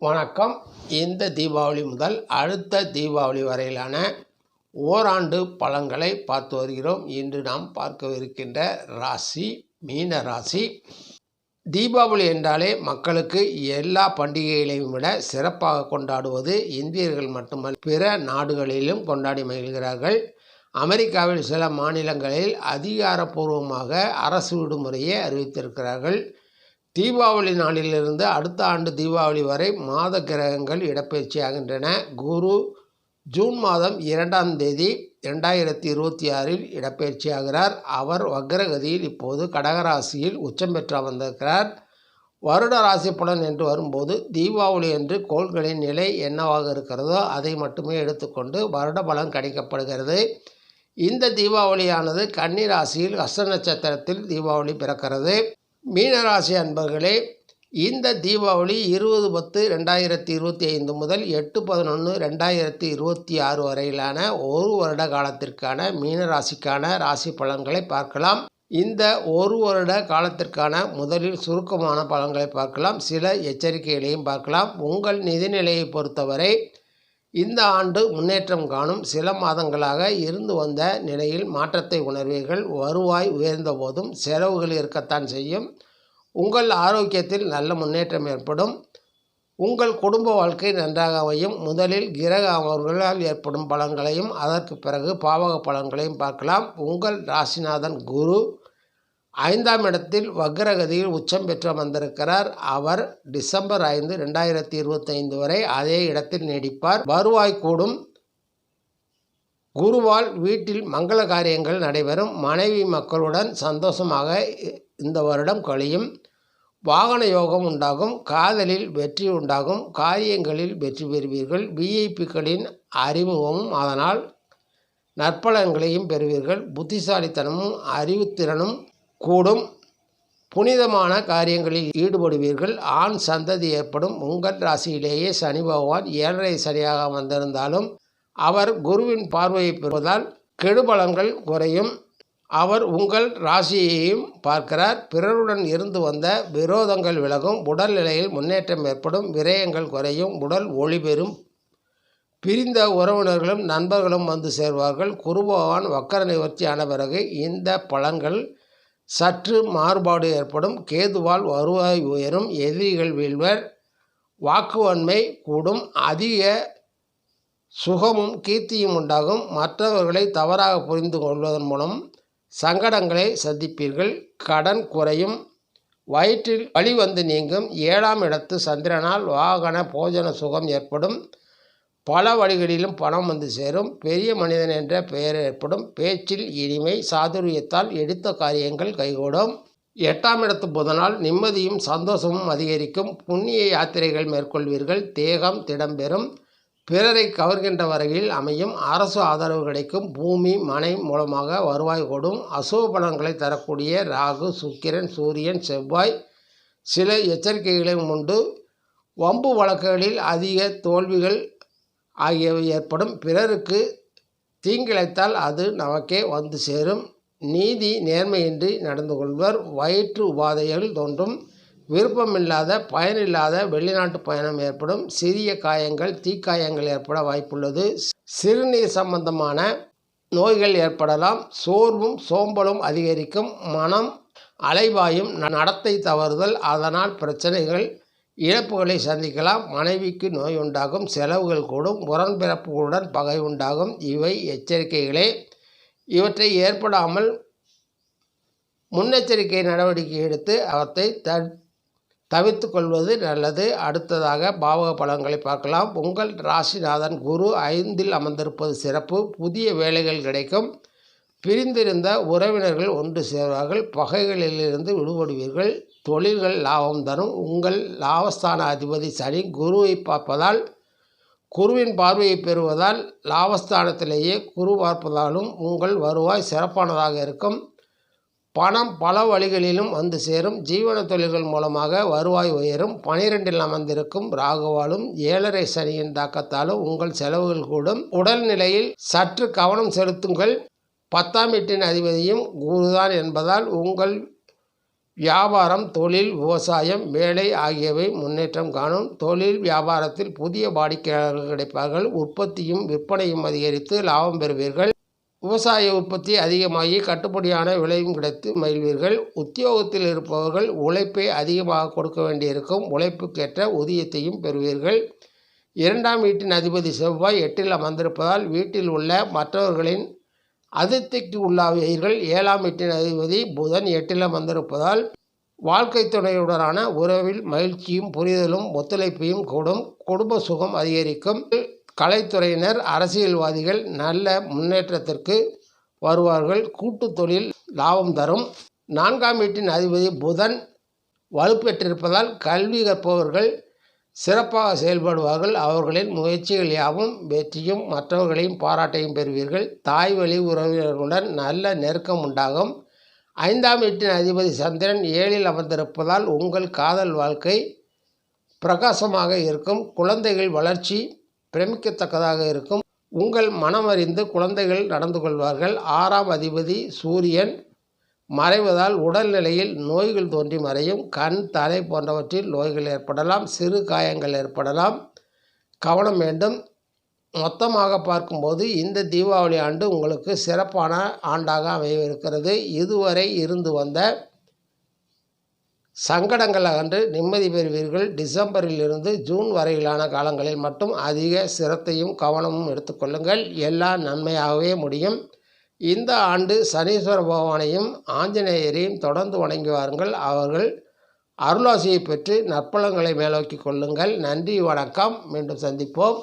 வணக்கம். இந்த தீபாவளி முதல் அடுத்த தீபாவளி வரையிலான ஓராண்டு பலன்களை பார்த்து வருகிறோம். இன்று நாம் பார்க்கவிருக்கின்ற ராசி மீன ராசி. தீபாவளி என்றாலே மக்களுக்கு எல்லா பண்டிகைகளையும் விட சிறப்பாக கொண்டாடுவது இந்தியர்கள் மட்டுமல்ல பிற நாடுகளிலும் கொண்டாடி மகிழ்கிறார்கள். அமெரிக்காவில் சில மாநிலங்களில் அதிகாரப்பூர்வமாக அரசு விடுமுறையை அறிவித்திருக்கிறார்கள். தீபாவளி நாளிலிருந்து அடுத்த ஆண்டு தீபாவளி வரை மாத கிரகங்கள் இடப்பெயர்ச்சியாகின்றன. குரு ஜூன் மாதம் இரண்டாம் தேதி ரெண்டாயிரத்தி இருபத்தி ஆறில் இடப்பெயர்ச்சியாகிறார். அவர் வக்ரகதியில் இப்போது கடகராசியில் உச்சம் பெற்று அமர்ந்திருக்கிறார். வருட ராசி பலன் என்று வரும்போது தீபாவளி என்று கோள்களின் நிலை என்னவாக இருக்கிறதோ அதை மட்டுமே எடுத்துக்கொண்டு வருட பலன் கணிக்கப்படுகிறது. இந்த தீபாவளியானது கன்னி ராசியில் அஸ்த நட்சத்திரத்தில் தீபாவளி பிறக்கிறது. மீனராசி அன்பர்களே இந்த தீபாவளி இருபது பத்து ரெண்டாயிரத்தி இருபத்தி ஐந்து முதல் எட்டு பதினொன்று ரெண்டாயிரத்தி இருபத்தி ஆறு வரையிலான ஒரு வருட காலத்திற்கான மீனராசிக்கான ராசி பலன்களை பார்க்கலாம். இந்த ஒரு வருட காலத்திற்கான முதலில் சுருக்கமான பலன்களை பார்க்கலாம். சில எச்சரிக்கைகளையும் பார்க்கலாம். உங்கள் நிதிநிலையை பொறுத்தவரை இந்த ஆண்டு முன்னேற்றம் காணும் சில மாதங்களாக இருந்து வந்த நிலையில் மாற்றத்தை உணர்வீர்கள். வருவாய் உயர்ந்த போதும் செலவுகள் இருக்கத்தான் செய்யும். உங்கள் ஆரோக்கியத்தில் நல்ல முன்னேற்றம் ஏற்படும். உங்கள் குடும்ப வாழ்க்கை நன்றாக அமையும். முதலில் கிரக அமர்வுகளால் ஏற்படும் பலன்களையும் அதற்கு பிறகு பாவக பலன்களையும் பார்க்கலாம். உங்கள் ராசிநாதன் குரு ஐந்தாம் இடத்தில் வக்ரகதியில் உச்சம் பெற்று வந்திருக்கிறார் அவர் டிசம்பர் ஐந்து ரெண்டாயிரத்தி இருபத்தைந்து வரை அதே இடத்தில் நீடிப்பார். வருவாய் கூடும். குருவால் வீட்டில் மங்கள காரியங்கள் நடைபெறும். மனைவி மக்களுடன் சந்தோஷமாக இந்த வருடம் கழியும். வாகன யோகம் உண்டாகும். காதலில் வெற்றி உண்டாகும். காரியங்களில் வெற்றி பெறுவீர்கள். விஐபிக்களின் அறிமுகமும் அதனால் நற்பலன்களையும் பெறுவீர்கள். புத்திசாலித்தனமும் அறிவுத்திறனும் கூடும் புனிதமான காரியங்களில் ஈடுபடுவீர்கள். ஆண் சந்ததி ஏற்படும். உங்கள் ராசியிலேயே சனி பகவான் ஏழரை சனியாக வந்திருந்தாலும் அவர் குருவின் பார்வையை பெறுவதால் கெடுபலங்கள் குறையும். அவர் உங்கள் ராசியையும் பார்க்கிறார். பிறருடன் இருந்து வந்த விரோதங்கள் விலகும். உடல்நிலையில் முன்னேற்றம் ஏற்படும். விரயங்கள் குறையும். உடல் ஒளி பெறும். பிரிந்த உறவினர்களும் நண்பர்களும் வந்து சேர்வார்கள். குரு பகவான் வக்கர நிவர்த்தி ஆன பிறகு இந்த பலன்கள் சற்று மாறுபாடு ஏற்படும். கேதுவால் வருவாய் உயரும். எதிரிகள் வீழ்வர். வாக்குவன்மை கூடும். அதிக சுகமும் கீர்த்தியும் உண்டாகும். மற்றவர்களை தவறாக புரிந்து கொள்வதன் மூலம் சங்கடங்களை சந்திப்பீர்கள். கடன் குறையும். வயிற்றில் வழி வந்து நீங்கும். ஏழாம் இடத்து சந்திரனால் வாகன போஜன சுகம் ஏற்படும். பல வழிகளிலும் பணம் வந்து சேரும். பெரிய மனிதன் என்ற பெயர் ஏற்படும். பேச்சில் இனிமை சாதுரியத்தால் எடுத்த காரியங்கள் கைகூடும். எட்டாம் இடத்து புதனால் நிம்மதியும் சந்தோஷமும் அதிகரிக்கும். புண்ணிய யாத்திரைகள் மேற்கொள்வீர்கள். தேகம் திடம்பெறும். பிறரை கவர்கின்ற வரையில் அமையும். அரசு ஆதரவு கிடைக்கும். பூமி மனை மூலமாக வருவாய் கூடும். அசுவ பணங்களை தரக்கூடிய ராகு சுக்கிரன் சூரியன் செவ்வாய் சில எச்சரிக்கைகளையும் உண்டு. வம்பு வழக்குகளில் அதிக தோல்விகள் ஆகியவை ஏற்படும். பிறருக்கு தீங்கிழைத்தால் அது நமக்கே வந்து சேரும். நீதி நேர்மையின்றி நடந்து கொள்வர். வயிற்று உபாதைகள் தோன்றும். விருப்பமில்லாத பயனில்லாத வெளிநாட்டு பயணம் ஏற்படும். சிறிய காயங்கள் தீக்காயங்கள் ஏற்பட வாய்ப்புள்ளது. சிறுநீர் சம்பந்தமான நோய்கள் ஏற்படலாம். சோர்வும் சோம்பலும் அதிகரிக்கும். மனம் அலைவாயும் நடத்தை தவறுதல். அதனால் பிரச்சனைகள் இழப்புகளை சந்திக்கலாம். மனைவிக்கு நோய் உண்டாகும். செலவுகள் கூடும். உடன்பிறப்புகளுடன் பகை உண்டாகும். இவை எச்சரிக்கைகளே. இவற்றை ஏற்படாமல் முன்னெச்சரிக்கை நடவடிக்கை எடுத்து அவற்றை த தவிர்த்து கொள்வது நல்லது. அடுத்ததாக பாவக பலன்களை பார்க்கலாம். உங்கள் ராசிநாதன் குரு ஐந்தில் அமர்ந்திருப்பது சிறப்பு. புதிய வேலைகள் கிடைக்கும். பிரிந்திருந்த உறவினர்கள் ஒன்று சேர்வார்கள். பகைகளிலிருந்து விடுபடுவீர்கள். தொழில்கள் லாபம் தரும். உங்கள் லாபஸ்தான அதிபதி சனி குருவை பார்ப்பதால் குருவின் பார்வையை பெறுவதால் லாபஸ்தானத்திலேயே குரு பார்ப்பதாலும் உங்கள் வருவாய் சிறப்பானதாக இருக்கும். பணம் பல வழிகளிலும் வந்து சேரும். ஜீவன தொழில்கள் மூலமாக வருவாய் உயரும். பனிரெண்டில் அமர்ந்திருக்கும் ராகுவாலும் ஏழரை சனியின் தாக்கத்தாலும் உங்கள் செலவுகள் கூடும். உடல்நிலையில் சற்று கவனம் செலுத்துங்கள். பத்தாம் வீட்டின் அதிபதியும் குருதான் என்பதால் உங்கள் வியாபாரம் தொழில் விவசாயம் வேலை ஆகியவை முன்னேற்றம் காணும். தொழில் வியாபாரத்தில் புதிய வாடிக்கையாளர்கள் கிடைப்பார்கள். உற்பத்தியும் விற்பனையும் அதிகரித்து லாபம் பெறுவீர்கள். விவசாய உற்பத்தி அதிகமாகி கட்டுப்படியான விலையும் கிடைத்து மகிழ்வீர்கள். உத்தியோகத்தில் இருப்பவர்கள் உழைப்பை அதிகமாக கொடுக்க வேண்டியிருக்கும். உழைப்புக்கேற்ற ஊதியத்தையும் பெறுவீர்கள். இரண்டாம் வீட்டின் அதிபதி செவ்வாய் எட்டில் அமர்ந்திருப்பதால் வீட்டில் உள்ள மற்றவர்களின் அதிர்த்திக்கு உள்ளாவீர்கள். ஏழாம் எட்டின் அதிபதி புதன் எட்டிலம் வந்திருப்பதால் வாழ்க்கை துணையுடனான உறவில் மகிழ்ச்சியும் புரிதலும் ஒத்துழைப்பையும் கூடும். குடும்ப சுகம் அதிகரிக்கும். கலைத்துறையினர் அரசியல்வாதிகள் நல்ல முன்னேற்றத்திற்கு வருவார்கள். கூட்டு தொழில் லாபம் தரும். நான்காம் வீட்டின் அதிபதி புதன் வலுப்பெற்றிருப்பதால் கல்வி கற்பவர்கள் சிறப்பாக செயல்படுவார்கள். அவர்களின் முயற்சிகள் யாவும் வெற்றியும் மற்றவர்களையும் பாராட்டையும் பெறுவீர்கள். தாய் வழி உறவினர்களுடன் நல்ல நெருக்கம் உண்டாகும். ஐந்தாம் வீட்டின் அதிபதி சந்திரன் ஏழில் அமர்ந்திருப்பதால் உங்கள் காதல் வாழ்க்கை பிரகாசமாக இருக்கும். குழந்தைகள் வளர்ச்சி பிரமிக்கத்தக்கதாக இருக்கும். உங்கள் மனமறிந்து குழந்தைகள் நடந்து கொள்வார்கள். ஆறாம் அதிபதி சூரியன் மறைவதால் உடல்நிலையில் நோய்கள் தோன்றி மறையும். கண் தலை போன்றவற்றில் நோய்கள் ஏற்படலாம். சிறு காயங்கள் ஏற்படலாம். கவனம் வேண்டும். மொத்தமாக பார்க்கும்போது இந்த தீபாவளி ஆண்டு உங்களுக்கு சிறப்பான ஆண்டாக அமையவிருக்கிறது. இதுவரை இருந்து வந்த சங்கடங்கள் அகன்று நிம்மதி பெறுவீர்கள். டிசம்பரில் இருந்து ஜூன் வரையிலான காலங்களில் மட்டும் அதிக சிரத்தையும் கவனமும் எடுத்துக்கொள்ளுங்கள் எல்லாம் நன்மையாகவே முடியும். இந்த ஆண்டு சனீஸ்வர பகவானையும் ஆஞ்சநேயரையும் தொடர்ந்து வணங்கி வாருங்கள். அவர்கள் அருளாசியை பெற்று நற்பலங்களை மேலோக்கி கொள்ளுங்கள். நன்றி வணக்கம். மீண்டும் சந்திப்போம்.